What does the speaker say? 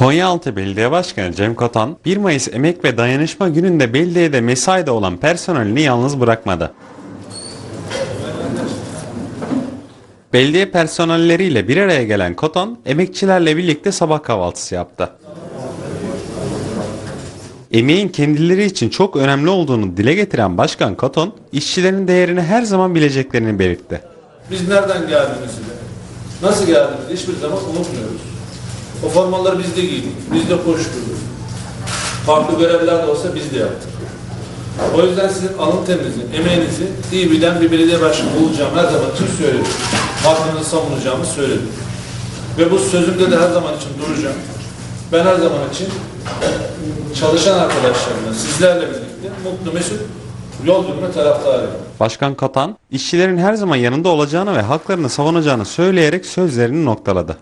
Konyaaltı Belediye Başkanı Cem Kotan, 1 Mayıs Emek ve Dayanışma Günü'nde belediyede mesaide olan personelini yalnız bırakmadı. Belediye personelleriyle bir araya gelen Kotan, emekçilerle birlikte sabah kahvaltısı yaptı. Emeğin kendileri için çok önemli olduğunu dile getiren Başkan Koton, işçilerin değerini her zaman bileceklerini belirtti. Biz nereden geldiğimizi, nasıl geldiğimizi hiçbir zaman unutmuyoruz. O formaları biz de giydik, biz de koşturduk. Farklı görevler de olsa biz de yaptık. O yüzden sizin alın terinizin, emeğinizi iyi bilen bir belediye başkanı olacağım her zaman için söyledim. Hakkınızı savunacağımı söyledim. Ve bu sözümde de her zaman için duracağım. Ben her zaman için çalışan arkadaşlarımla, sizlerle birlikte mutlu mesut yol yürüme taraftarıyım. Başkan Kotan, işçilerin her zaman yanında olacağını ve haklarını savunacağını söyleyerek sözlerini noktaladı.